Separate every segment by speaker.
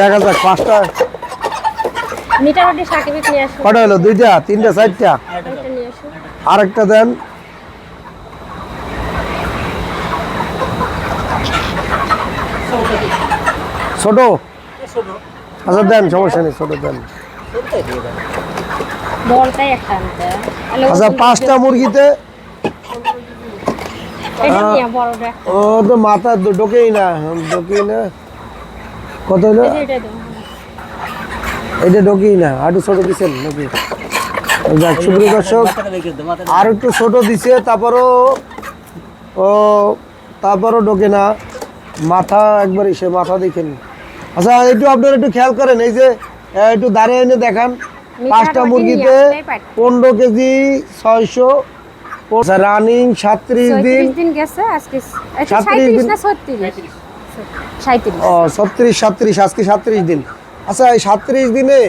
Speaker 1: দেখা যাক পাঁচটা।
Speaker 2: সাকিবিক নিয়ে
Speaker 1: কটা হলো? দুইটা? তিনটা চারটা? আরেকটা দেন। ছোট? আচ্ছা দেন সমস্যা নেই ছোট দেন। আচ্ছা পাঁচটা মুরগিতে। ও তো মাথা ঢোকেই না ঢোকেই না। কত হলো?
Speaker 2: এটা
Speaker 1: ঢোকেই না আর একটু ছোট দিচ্ছেন নাকি? যাক সুপ্রিয় দর্শক আর একটু ছোট দিছে তারপরও ও তারপরও ঢোকে না। মাথা একবার সে মাথা দেখেন। আচ্ছা একটু আপনারা একটু খেয়াল করেন এই যে একটু দাঁড়িয়ে এনে দেখান। পাঁচটা মুরগিতে। পনেরো কেজি ছয়শো রানিং সাতত্রিশ দিন।
Speaker 2: 37 দিন। গেছে আজকে এটা
Speaker 1: 37
Speaker 2: 37
Speaker 1: দিন।
Speaker 2: না 36 37
Speaker 1: ও ছত্রিশ সাতত্রিশ আজকে সাতত্রিশ দিন। আচ্ছা এই সাতত্রিশ দিনে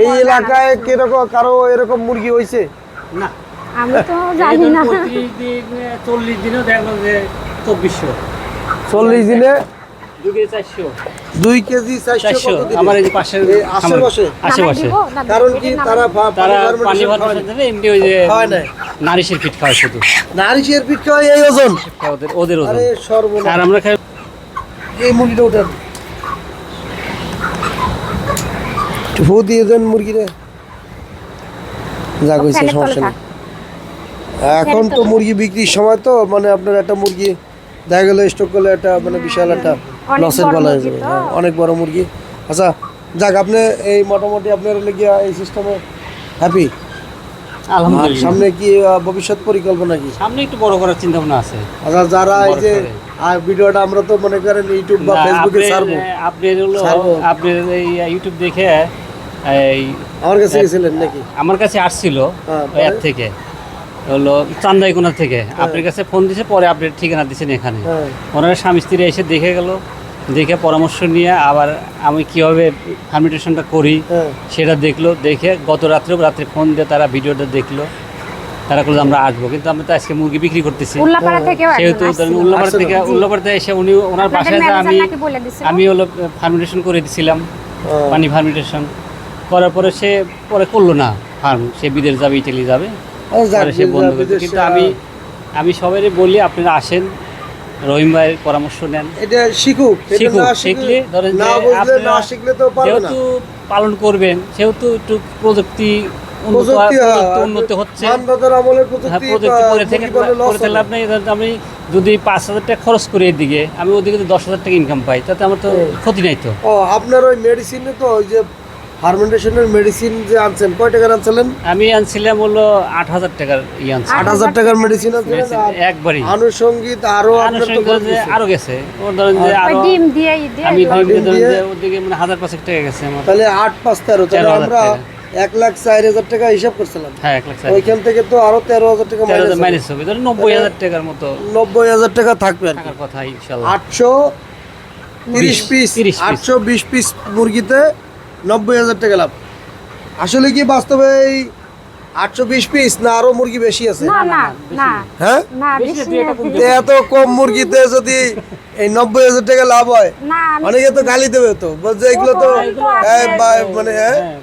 Speaker 1: এই এলাকায় কীরকম কারও এরকম মুরগি হয়েছে?
Speaker 3: না।
Speaker 2: আমি তো জানি না।
Speaker 3: চল্লিশ দিনও দেখল যে চব্বিশশো।
Speaker 1: চল্লিশ দিনে?
Speaker 3: দু কেজি চারশো।
Speaker 1: দুই কেজি চারশো
Speaker 3: চারশো।
Speaker 1: কত দিনে?
Speaker 3: আমার এই যে
Speaker 1: আশেপাশে?
Speaker 3: আশেপাশে।
Speaker 2: নামাই দিব? না,
Speaker 1: কারণ কি তারা
Speaker 3: তারা
Speaker 1: পানি
Speaker 3: পানি
Speaker 1: fermentation খাওয়ায়
Speaker 3: ভার্মেশন দেবে এমনি ওই যে
Speaker 1: খাওয়ায় না।
Speaker 3: নারিশের পিঠ খাওয়ায় শুধু।
Speaker 1: নারিশের পিঠ খাওয়ায় এই ওজন?
Speaker 3: ওদের ওদের ওজন।
Speaker 1: আর
Speaker 3: আমরা খাই
Speaker 1: এই মুরগিটা ওঠান একটু ফু দিয়ে দেন মুরগিরে যা কইছে সমস্যা নেই। এখন তো মুরগি বিক্রির সময় তো মানে আপনার একটা মুরগি দেখা গেল স্টক করলে একটা মানে বিশাল একটা
Speaker 2: অনেক
Speaker 1: লসের
Speaker 2: বড়
Speaker 1: বলা
Speaker 2: মুরগি
Speaker 1: যাবে। হ্যাঁ, অনেক বড় মুরগি। আচ্ছা যাক আপনি এই মোটামুটি আপনার লেগে এই সিস্টেমে হ্যাপি
Speaker 3: আলহামদুলিল্লাহ।
Speaker 1: সামনে কি ভবিষ্যৎ পরিকল্পনা কি?
Speaker 3: সামনে একটু বড় করার চিন্তা ভাবনা আছে।
Speaker 1: আচ্ছা যারা এই যে। আর ভিডিওটা আমরা তো মনে করেন ইউটিউব বা ফেসবুকে ছাড়বো।
Speaker 3: আপনার হলো। এই ইউটিউব দেখে এই
Speaker 1: আমার কাছে গেছিলেন নাকি?
Speaker 3: আমার কাছে আসছিল
Speaker 1: হ্যাঁ,
Speaker 3: অ্যাপ থেকে। হলো চান্দাইকোনা থেকে। আপনার কাছে ফোন দিছে পরে আপডেট ঠিকানা দিচ্ছেন এখানে।
Speaker 1: হ্যাঁ।
Speaker 3: ওনারা স্বামী স্ত্রী এসে দেখে গেল দেখে পরামর্শ নিয়ে আবার আমি কীভাবে ফার্মিটেশনটা করি
Speaker 1: হ্যাঁ।
Speaker 3: সেটা দেখল দেখে গত রাত্রেও রাত্রে ফোন দিয়ে তারা ভিডিওটা দেখল। তারা করল আমরা আসব। কিন্তু আমরা তো আজকে মুরগি বিক্রি করতেছি।
Speaker 2: উল্লাপাড়া থেকেও
Speaker 3: সেহেতু। উল্লাপাড়া। থেকে উল্লাপাড়াতে এসে উনি ওনার বাসায় যে আমি আমি হলো ফার্মিটেশন করে দিছিলাম। পানি ফার্মিটেশন। করার পরে সে পরে করল না ফার্ম। সে বিদেশ যাবে ইটালি যাবে। সে বন্ধ কিন্তু আমি আমি সবারই বলি আপনারা আসেন। রহিম ভাইয়ের পরামর্শ নেন।
Speaker 1: এটা শিখুক
Speaker 3: শিখুক, শিখলে ধরেন যেহেতু পালন করবেন সেহেতু একটু প্রযুক্তি উন্নত
Speaker 1: হ্যাঁ,
Speaker 3: হচ্ছে। হ্যাঁ,
Speaker 1: প্রযুক্তি
Speaker 3: থেকে করে থাকলে আপনি আমি যদি পাঁচ হাজার টাকা খরচ করি এদিকে আমি ওদিকে দশ হাজার টাকা ইনকাম পাই তাতে আমার তো ক্ষতি নাই তো।
Speaker 1: ও আপনার ওই মেডিসিনে তো ওই যে ফার্মেন্টেশনের মেডিসিন যে আনছেন কয় টাকার আনছিলেন?
Speaker 3: আমি আনছিলাম হলো আট হাজার টাকার আনছি।
Speaker 1: আট হাজার টাকার মেডিসিন আনছিলেন
Speaker 3: একবারই।
Speaker 1: আনুষঙ্গিক আরও।
Speaker 3: আরও
Speaker 1: গেছে।
Speaker 3: ধরেন যে আরও
Speaker 2: ডিম দিয়ে
Speaker 3: আমি ডিম দিয়ে? ওদিকে মানে হাজার পাঁচেক টাকা গেছে আমার।
Speaker 1: তাহলে আট পাঁচ তেরো
Speaker 3: তেরো
Speaker 1: আমরা। এক লাখ চার হাজার টাকা হিসাব করছিলাম।
Speaker 3: হ্যাঁ এক লাখ
Speaker 1: ওইখান থেকে তো আরও তেরো হাজার টাকা মাইনাস
Speaker 3: মাইনাস হবে। নব্বই হাজার টাকার মতো
Speaker 1: নব্বই হাজার টাকা থাকবে আর
Speaker 3: কথা ইনশাল্লাহ
Speaker 1: আটশো তিরিশ পিস আটশো বিশ পিস মুরগিতে নব্বই হাজার টাকা লাভ। আসলে কি বাস্তবে এই আটশো বিশ পিস না আরও মুরগি বেশি আছে?
Speaker 2: না না না।
Speaker 1: হ্যাঁ? এত কম মুরগিতে যদি এই নব্বই হাজার টাকা লাভ হয় অনেকে তো গালি দেবে তো। বলছে এগুলো তো মানে হ্যাঁ?
Speaker 3: হ্যাঁ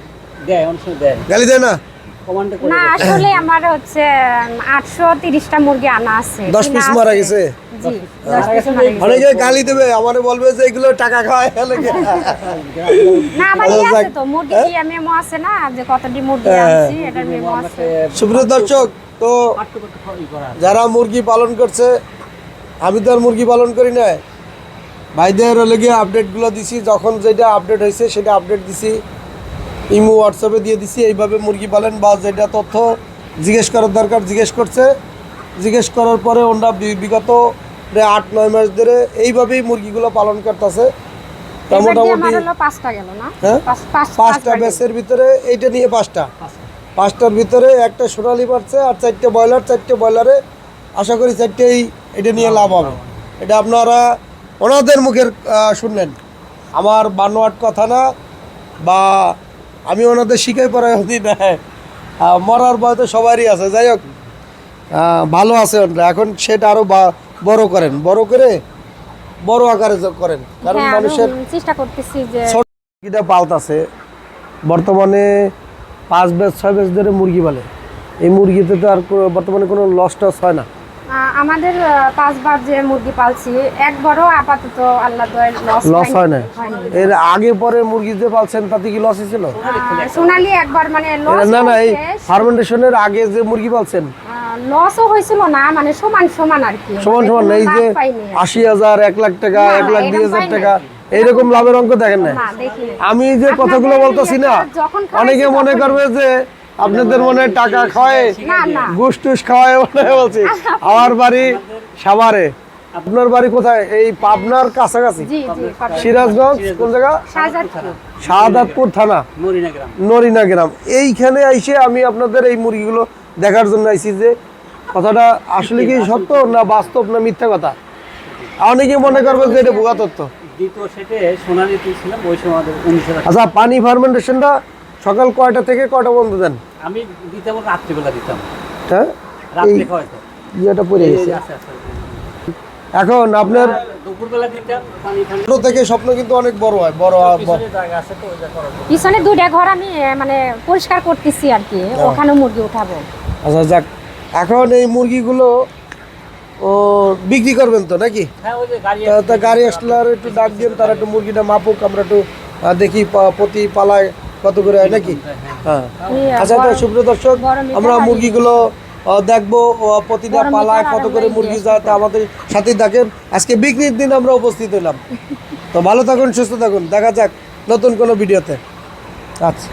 Speaker 3: দেয় অনেক সময় দেয়।
Speaker 1: গালি দেয় না?
Speaker 2: না আসলে আমার হচ্ছে আটশো তিরিশটা মুরগি আনা আছে।
Speaker 1: দশ
Speaker 2: কিনা
Speaker 1: পিস মারা গেছে?
Speaker 2: জি দশ পিস। মারা গেছে।
Speaker 1: অনেকে গালি দেবে আমারে বলবে যে এগুলো টাকা খায় অনেকে
Speaker 2: না আমার
Speaker 1: আচ্ছা,
Speaker 2: ইয়ে আছে তো মুরগি
Speaker 1: হ্যাঁ?
Speaker 2: ইয়ে মেমো আছে না যে কতটি মুরগি
Speaker 1: হ্যাঁ।
Speaker 2: আনছি মেমো আছে।
Speaker 1: সুপ্রিয় দর্শক তো। যারা মুরগি পালন করছে আমি তো আর মুরগি পালন করি না। ভাইদের লেগে আপডেটগুলো দিছি যখন যেটা আপডেট হয়েছে সেটা আপডেট দিছি। ইমো হোয়াটসঅ্যাপে দিয়ে দিছি এইভাবে মুরগি পালন বা যেটা তথ্য জিজ্ঞেস করার দরকার জিজ্ঞেস করছে। জিজ্ঞেস করার পরে ওনারা বিগত প্রায় আট নয় মাস ধরে এইভাবেই মুরগিগুলো পালন করতেছে। মোটামুটি হ্যাঁ?
Speaker 2: পাঁচ- পাঁচ-
Speaker 1: পাঁচটা ব্যাচের ভিতরে এইটা নিয়ে পাঁচটা। পাঁচটার ভিতরে একটা সোনালি পাচ্ছে আর চারটে ব্রয়লার চারটে ব্রয়লারে আশা করি চারটেই এটা নিয়ে লাভ হবে। এটা আপনারা ওনাদের মুখের শুনলেন। আমার বানোয়াট কথা না বা আমি ওনাদের শিখাই পড়াই হতি না। মরার ভয় তো সবারই আছে। যাই হোক ভালো আছে ওনারা। এখন সেটা আরও বড় করেন। বড় করে বড় আকারে করেন। কারণ
Speaker 2: হ্যাঁ,
Speaker 1: মানুষের
Speaker 2: চেষ্টা করতেছি যে
Speaker 1: মুরগিটা পালতাছে। বর্তমানে পাঁচ বেজ ছয় বেজ ধরে মুরগি পালে। এই মুরগিতে তো আর বর্তমানে কোনো লস টস হয় না।
Speaker 2: আমাদের পাঁচবার যে মুরগি পালছি একবারও আপাতত আল্লাহ লস
Speaker 1: লস হয় না এর আগে পরে মুরগি যে পালছেন তাতে কি লস হয়েছিল?
Speaker 2: সোনালি একবার মানে লস
Speaker 1: না না এই ফার্মেন্টেশনের আগে যে মুরগি পালছেন?
Speaker 2: লসও হয়েছিল না মানে সমান সমান আর কি।
Speaker 1: সমান
Speaker 2: মানে
Speaker 1: সমান এই যে। আশি হাজার এক লাখ টাকা এক লাখ দুই হাজার টাকা এইরকম লাভের অঙ্ক দেখেন না আমি যে কথাগুলো বলতেছি না অনেকে মনে করবে যে আপনাদের মনে টাকা খাওয়ায়?
Speaker 2: না না।
Speaker 1: টুস খাওয়ায় মনে হয় বলছি। আমার বাড়ি সাভারে। আপনার বাড়ি কোথায়? এই পাবনার কাছাকাছি। সিরাজগঞ্জ? কোন জায়গা? শাহাদাতপুর থানা? নরিনা গ্রাম। এইখানে আইসে আমি আপনাদের এই মুরগিগুলো দেখার জন্য আইছি যে কথাটা আসলে কি সত্য না বাস্তব না মিথ্যা কথা? অনেকে মনে করবে যে এটা ভুয়া তথ্য।
Speaker 3: দ্বিতীয় সেটে সোনালি তুলছিলাম ওই সময়
Speaker 1: আচ্ছা পানি ফার্মেন্টেশনটা সকাল কয়টা থেকে কয়টা পর্যন্ত দেন?
Speaker 3: আমি দিতাম রাত্রিবেলা দিতাম।
Speaker 1: হ্যাঁ?
Speaker 3: রাত্রে খাওয়াইতো
Speaker 1: ইয়েটা পড়ে গেছে। এখন আপনার
Speaker 3: আর দুপুরবেলা দিতাম পানি ফানি
Speaker 1: ছোট থেকে স্বপ্ন কিন্তু অনেক বড় হয় বড় হয়,
Speaker 3: পিছনে জায়গা আছে তো ওইটা করাবো
Speaker 2: পিছনে দুইটা ঘর আমি মানে পরিষ্কার করতেছি আর কি ওখানে মুরগি উঠাবো।
Speaker 1: আচ্ছা যাক। এখন এই মুরগিগুলো ও বিক্রি করবেন তো নাকি?
Speaker 3: হ্যাঁ ওই যে গাড়ি
Speaker 1: তা- তা গাড়ি আসলে আর একটু ডাক দিন তারা একটু মুরগিটা মাপুক আমরা একটু দেখি প্রতি পালায় কত করে হয় নাকি? হ্যাঁ। আচ্ছা তো সুপ্রিয় দর্শক আমরা। মুরগিগুলো দেখব প্রতিটা
Speaker 2: পালা
Speaker 1: পালায় কত করে মুরগি যাতে আমাদের সাথেই থাকেন। আজকে বিক্রির দিন আমরা উপস্থিত হলাম। তো ভালো থাকুন সুস্থ থাকুন। দেখা যাক নতুন কোনো ভিডিওতে। আচ্ছা।